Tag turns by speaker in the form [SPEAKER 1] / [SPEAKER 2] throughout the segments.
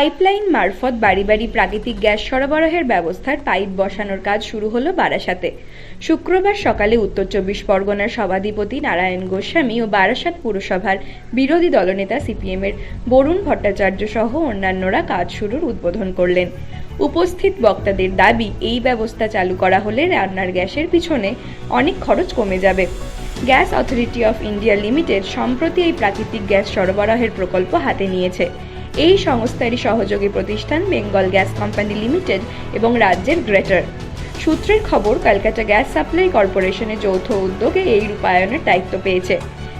[SPEAKER 1] Pipeline মারফত বাড়ি বাড়ি প্রাকৃতিক গ্যাস সরবরাহের ব্যবস্থার পাইপ বসানোর কাজ শুরু হলো বারাসাতে। শুক্রবার সকালে উত্তর চব্বিশ পরগনার সভাধিপতি নারায়ণ গোস্বামী ও বারাসাত পুরসভার বিরোধী দলনেতা সিপিএমের বরুণ ভট্টাচার্য সহ অন্যান্যরা কাজ শুরুর উদ্বোধন করলেন। উপস্থিত বক্তাদের দাবি, এই ব্যবস্থা চালু করা হলে রান্নার গ্যাসের পিছনে অনেক খরচ কমে যাবে। Gas Authority of India Limited সম্প্রতি এই প্রাকৃতিক গ্যাস সরবরাহের প্রকল্প হাতে নিয়েছে। এই সংস্থারই সহযোগী প্রতিষ্ঠান বেঙ্গল গ্যাস কোম্পানি লিমিটেড এবং রাজ্যের গ্রেটার। সূত্রের খবর কলকাতা গ্যাস সাপ্লাই কর্পোরেশনের যৌথ উদ্যোগে এই রূপায়ণের দায়িত্ব পেয়েছে।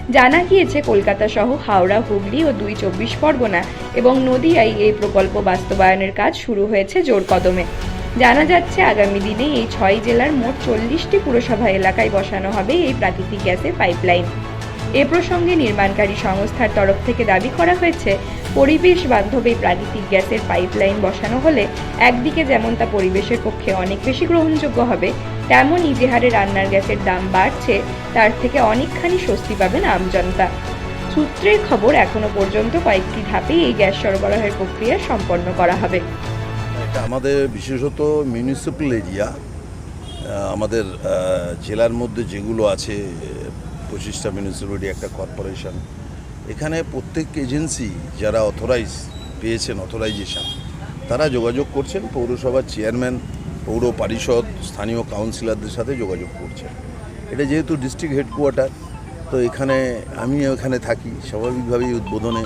[SPEAKER 1] জানা গিয়েছে, কলকাতা সহ হাওড়া, হুগলি ও দুই চব্বিশ পরগনা এবং নদিয়ায় এই প্রকল্প বাস্তবায়নের কাজ শুরু হয়েছে জোর কদমে। জানা যাচ্ছে, আগামী দিনে এই ছয় জেলার মোট চল্লিশটি পুরসভা এলাকায় বসানো হবে এই প্রাকৃতিক গ্যাসের পাইপলাইন। এ প্রসঙ্গে নির্মাণকারী সংস্থার তরফ থেকে দাবি করা হয়েছে পরিবেশ বান্ধব এই প্রাকৃতিক গ্যাসের পাইপলাইন বসানো হলে একদিকে যেমন তা পরিবেশের পক্ষে অনেক বেশি গ্রহণযোগ্য হবে, তেমনই যে হারে রান্নার গ্যাসের দাম বাড়ছে, তার থেকে অনেকখানি স্বস্তি পাবেন আমজনতা। সূত্রের খবর, এখনও পর্যন্ত কয়েকটি ধাপে এই গ্যাস সরবরাহের প্রক্রিয়া সম্পন্ন করা হবে।
[SPEAKER 2] এটা আমাদের বিশেষত মিউনিসিপ্যাল এরিয়া আমাদের জেলার মধ্যে যেগুলো আছে, পঁচিশটা মিউনিসিপ্যালিটি, একটা কর্পোরেশন এখানে প্রত্যেক এজেন্সি যারা অথরাইজ পেয়েছেন অথরাইজেশন তারা যোগাযোগ করছেন। পৌরসভার চেয়ারম্যান পৌর পরিষদ, স্থানীয় কাউন্সিলরদের সাথে যোগাযোগ করছেন। এটা যেহেতু ডিস্ট্রিক্ট হেডকোয়ার্টার তো এখানে আমি এখানে থাকি। স্বাভাবিকভাবেই উদ্বোধনে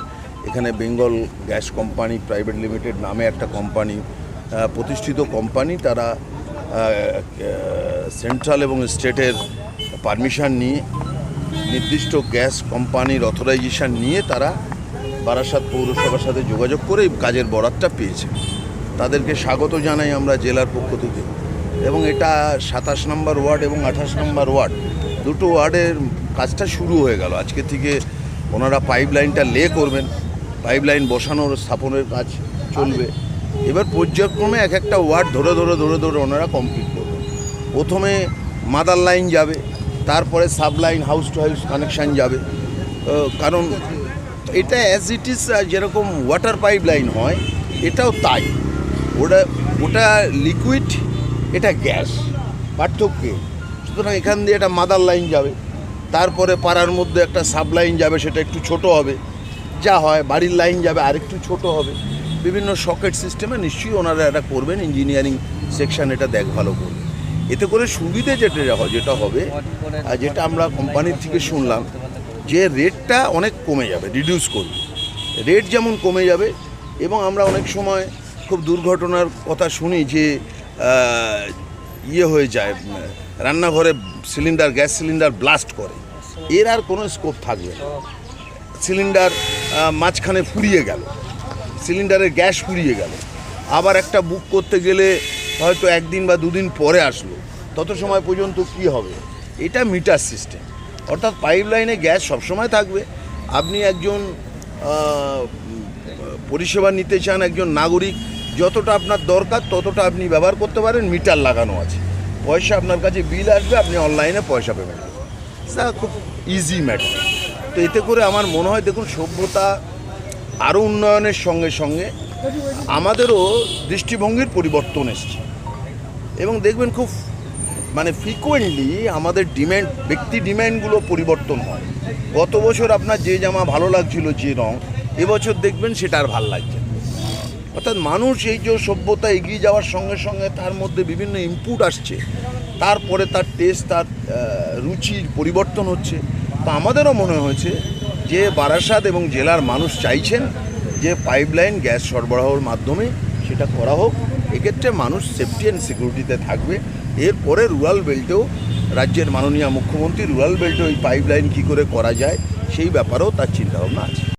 [SPEAKER 2] এখানে Bengal Gas Company Private Limited নামে একটা কোম্পানি প্রতিষ্ঠিত কোম্পানি তারা সেন্ট্রাল এবং স্টেটের পারমিশন নিয়ে নির্দিষ্ট গ্যাস কোম্পানির অথরাইজেশন নিয়ে তারা বারাসাত পৌরসভার সাথে যোগাযোগ করে কাজের বরাতটা পেয়েছে। তাদেরকে স্বাগত জানাই আমরা জেলার পক্ষ থেকে। এবং এটা সাতাশ নম্বর ওয়ার্ড এবং আঠাশ নম্বর ওয়ার্ড, দুটো ওয়ার্ডের কাজটা শুরু হয়ে গেল। আজকে থেকে ওনারা পাইপ লাইনটা লে করবেন। পাইপ লাইন বসানোর, স্থাপনের কাজ চলবে। এবার পর্যায়ক্রমে এক একটা ওয়ার্ড ধরে ধরে ধরে ধরে ওনারা কমপ্লিট করবেন। প্রথমে মাদার লাইন যাবে। তারপরে subline house to house connection যাবে। কারণ এটা অ্যাজ ইট ইজ যেরকম ওয়াটার পাইপ লাইন হয়, এটাও তাই। ওটা ওটা লিকুইড এটা গ্যাস পার্থক্য সুতরাং এখান দিয়ে একটা মাদার লাইন যাবে। তারপরে পাড়ার মধ্যে একটা সাব লাইন যাবে, সেটা একটু ছোট হবে। যা হয়, বাড়ির লাইন যাবে, আরেকটু ছোট হবে। বিভিন্ন সকেট সিস্টেমে নিশ্চয়ই ওনারা এটা করবেন ইঞ্জিনিয়ারিং সেকশন এটা দেখভালও করবে এতে করে সুবিধে যেটা যেটা হবে, আর যেটা আমরা কোম্পানির থেকে শুনলাম, যে রেটটা অনেক কমে যাবে রিডিউস করবে। রেট যেমন কমে যাবে, এবং আমরা অনেক সময় খুব দুর্ঘটনার কথা শুনি যে ইয়ে হয়ে যায়, রান্নাঘরে সিলিন্ডার গ্যাস সিলিন্ডার ব্লাস্ট করে। এর আর কোনো স্কোপ থাকবে না। সিলিন্ডার মাঝখানে ফুরিয়ে গেল। সিলিন্ডারের গ্যাস ফুরিয়ে গেল। আবার একটা বুক করতে গেলে হয়তো একদিন বা দুদিন পরে আসলো। তত সময় পর্যন্ত কি হবে? এটা মিটার সিস্টেম। অর্থাৎ পাইপ লাইনে গ্যাস সবসময় থাকবে। আপনি একজন পরিষেবা নিতে চান একজন নাগরিক, যতটা আপনার দরকার ততটা আপনি ব্যবহার করতে পারেন, মিটার লাগানো আছে। পয়সা আপনার কাছে বিল আসবে, আপনি অনলাইনে পয়সা পেমেন্ট করবেন। তা খুব ইজি ম্যাটার তো এতে করে আমার মনে হয়, দেখুন, সভ্যতা আরও উন্নয়নের সঙ্গে সঙ্গে আমাদেরও দৃষ্টিভঙ্গির পরিবর্তন এসছে। এবং দেখবেন খুব মানে ফ্রিকোয়েন্টলি আমাদের ডিম্যান্ড ব্যক্তি ডিম্যান্ডগুলো পরিবর্তন হয়। গত বছর আপনার যে জামা ভালো লাগছিল যে রং, এবছর দেখবেন সেটা আর ভালো লাগছে অর্থাৎ মানুষ এই যে সভ্যতা এগিয়ে যাওয়ার সঙ্গে সঙ্গে তার মধ্যে বিভিন্ন ইনপুট আসছে। তারপরে তার টেস্ট তার রুচির পরিবর্তন হচ্ছে। তো আমাদেরও মনে হয়েছে যে বারাসাত এবং জেলার মানুষ চাইছেন যে পাইপলাইন গ্যাস সরবরাহর মাধ্যমে সেটা করা হোক, এক্ষেত্রে মানুষ সেফটি অ্যান্ড সিকিউরিটিতে থাকবে। এরপরে রুরাল বেল্টেও রাজ্যের মাননীয় মুখ্যমন্ত্রী রুরাল বেল্টে ওই পাইপলাইন কী করে করা যায়, সেই ব্যাপারেও তার চিন্তাভাবনা আছে।